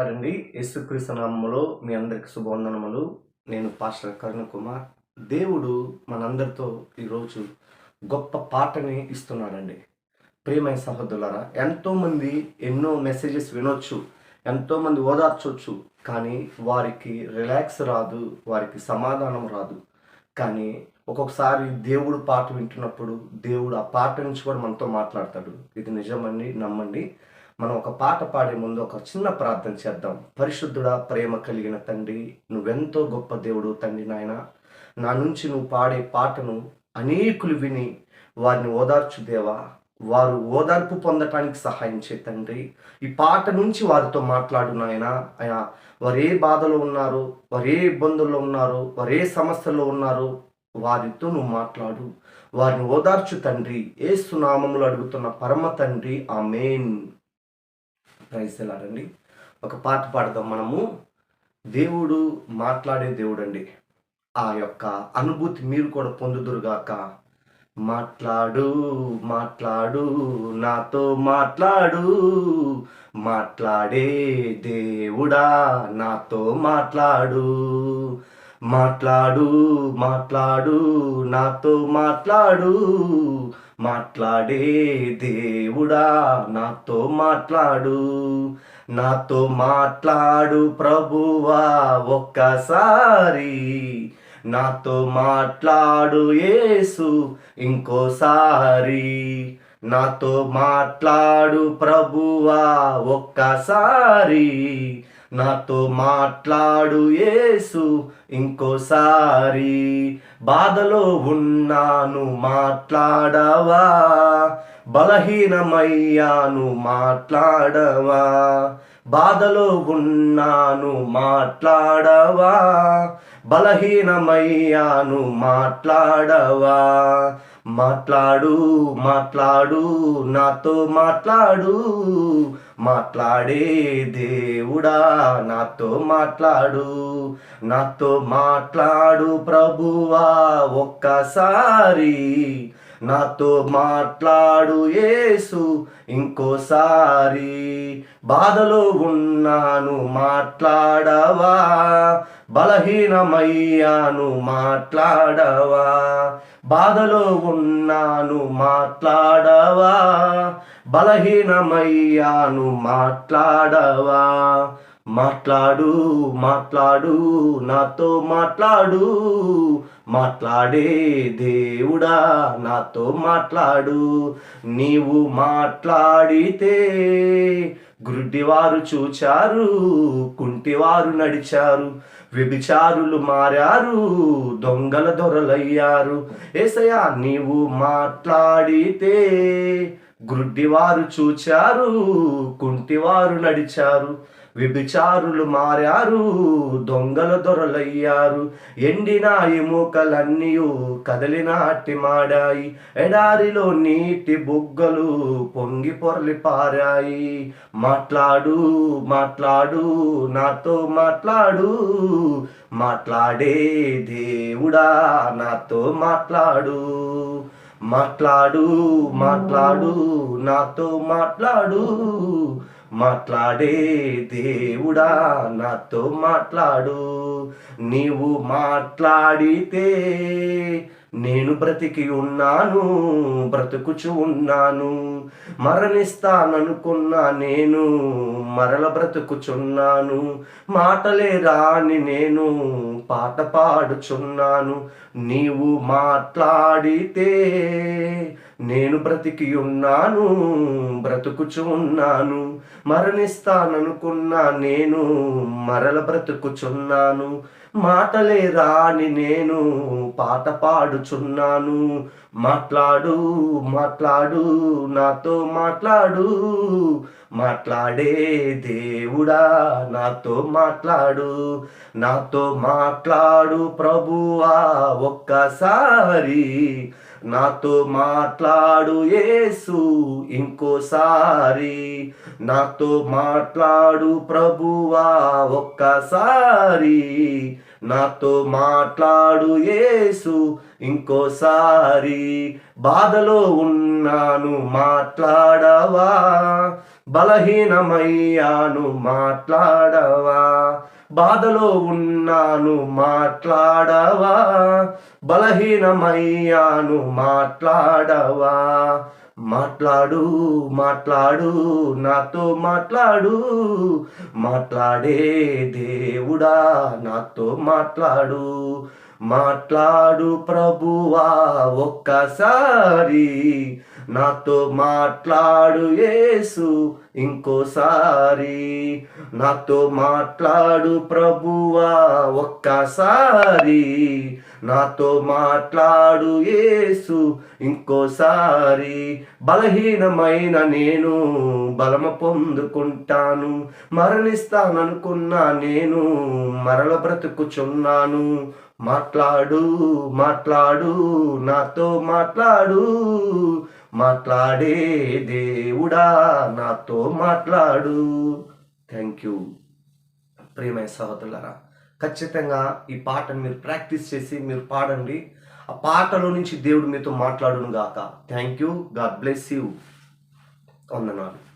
అండి యేసుక్రీస్తు నామములో మీ అందరికి శుభవందనములు. నేను పాస్టర్ కరుణ కుమార్. దేవుడు మనందరితో ఈరోజు గొప్ప పాటని ఇస్తున్నాడండి. ప్రియమైన సహోదరులారా ఎంతోమంది ఎన్నో మెసేజెస్ వినొచ్చు ఎంతోమంది ఓదార్చొచ్చు కానీ వారికి రిలాక్స్ రాదు వారికి సమాధానం రాదు. కానీ ఒక్కొక్కసారి దేవుడు పాట వింటున్నప్పుడు దేవుడు ఆ పాట నుంచి కూడా మనతో మాట్లాడతాడు. ఇది నిజమండి నమ్మండి. మనం ఒక పాట పాడే ముందు ఒక చిన్న ప్రార్థన చేద్దాం. పరిశుద్ధుడా ప్రేమ కలిగిన తండ్రి నువ్వెంతో గొప్ప దేవుడు తండ్రి నాయన. నా నుంచి నువ్వు పాడే పాటను అనేకులు విని వారిని ఓదార్చు దేవా. వారు ఓదార్పు పొందటానికి సహాయం చే తండ్రి. ఈ పాట నుంచి వారితో మాట్లాడు నాయన. ఆయన వారు ఏ బాధలో ఉన్నారు వారు ఏ ఇబ్బందుల్లో ఉన్నారు వారు ఏ సమస్యల్లో ఉన్నారు. వారితో నువ్వు మాట్లాడు. వారిని ఓదార్చు తండ్రి. ఏ సునామములు అడుగుతున్న పరమ తండ్రి. ఆ మెయిన్ ప్రైజ్ లాడండి ఒక పాట పాడదాం మనము. దేవుడు మాట్లాడే దేవుడు అండి ఆ యొక్క అనుభూతి మీరు కూడా పొందుదురుగాక మాట్లాడు మాట్లాడు నాతో మాట్లాడు. మాట్లాడే దేవుడా నాతో మాట్లాడు. మాట్లాడు మాట్లాడు నాతో మాట్లాడు. మాట్లాడే దేవుడా నాతో మాట్లాడు నాతో మాట్లాడు ప్రభువా ఒక్కసారి. నాతో మాట్లాడు యేసు ఇంకోసారి. నాతో మాట్లాడు ప్రభువా ఒక్కసారి. నాతో మాట్లాడు యేసు ఇంకోసారి. బాధలో ఉన్నాను మాట్లాడవా? బలహీనమయ్యాను మాట్లాడవా? బాధలో ఉన్నాను మాట్లాడవా? బలహీనమయ్యాను మాట్లాడవా? మాట్లాడు మాట్లాడు నాతో మాట్లాడు. మాట్లాడే దేవుడా నాతో మాట్లాడు. నాతో మాట్లాడు ప్రభువా ఒక్కసారి. నాతో మాట్లాడు యేసు ఇంకోసారి. బాధలో ఉన్నాను మాట్లాడవా? బలహీనమయ్యాను మాట్లాడవా? బాధలో ఉన్నాను మాట్లాడవా? బలహీనమయ్యాను మాట్లాడవా? మాట్లాడు మాట్లాడు నాతో మాట్లాడు. మాట్లాడే దేవుడా నాతో మాట్లాడు. నీవు మాట్లాడితే గుడ్డివారు చూచారు కుంటివారు నడిచారు. వ్యభిచారులు మారారు దొంగల దొరలయ్యారు. ఏసయా నీవు మాట్లాడితే గుడ్డివారు చూచారు కుంటివారు నడిచారు. విభిచారులు మారారు దొంగల దొరలయ్యారు. ఎండిన మూకలన్నీ కదలినాటి మాడాయి. ఎడారిలో నీటి బుగ్గలు పొంగి పొరలి పారాయి. మాట్లాడు మాట్లాడు నాతో మాట్లాడు. మాట్లాడే దేవుడా నాతో మాట్లాడు. మాట్లాడు మాట్లాడు నాతో మాట్లాడు. మాట్లాడే దేవుడా నాతో మాట్లాడు. నీవు మాట్లాడితే నేను బ్రతికి ఉన్నాను బ్రతుకుచు ఉన్నాను. మరణిస్తాననుకున్నా నేను మరల బ్రతుకుచున్నాను. మాటలే రాని నేను పాట పాడుచున్నాను నీవు మాట్లాడితే నేను బ్రతికి ఉన్నాను బ్రతుకుచున్నాను మరణిస్తాననుకున్నా నేను మరల బ్రతుకుచున్నాను మాటలే రాని నేను పాట పాడుచున్నాను. మాట్లాడు మాట్లాడు నాతో మాట్లాడు మాట్లాడే దేవుడా నాతో మాట్లాడు నాతో మాట్లాడు ప్రభువా ఒక్కసారి. నాతో మాట్లాడు యేసు ఇంకోసారి. నాతో మాట్లాడు ప్రభువా ఒక్కసారి. నాతో మాట్లాడు యేసు ఇంకోసారి. బాధలో ఉన్నాను మాట్లాడవా? బలహీనమయ్యాను మాట్లాడవా. బాధలో ఉన్నాను మాట్లాడవా. బలహీనమయ్యాను మాట్లాడవా. మాట్లాడు మాట్లాడు నాతో మాట్లాడు. మాట్లాడే దేవుడా నాతో మాట్లాడు. మాట్లాడు ప్రభువా ఒక్కసారి. నాతో మాట్లాడు యేసు ఇంకోసారి. నాతో మాట్లాడు ప్రభువా ఒక్కసారి. నాతో మాట్లాడు యేసు ఇంకోసారి. బలహీనమైన నేను బలమ పొందుకుంటాను. మరణిస్తాననుకున్నా నేను మరల బ్రతుకుచున్నాను. మాట్లాడు మాట్లాడు నాతో మాట్లాడు. మాట్లాడే దేవుడా నాతో మాట్లాడు. థ్యాంక్ యూ ప్రియమైన సహోదరులరా ఖచ్చితంగా ఈ పాటను మీరు ప్రాక్టీస్ చేసి మీరు పాడండి. ఆ పాటలో నుంచి దేవుడు మీతో మాట్లాడును గాక. Thank you God bless you వందనాలు.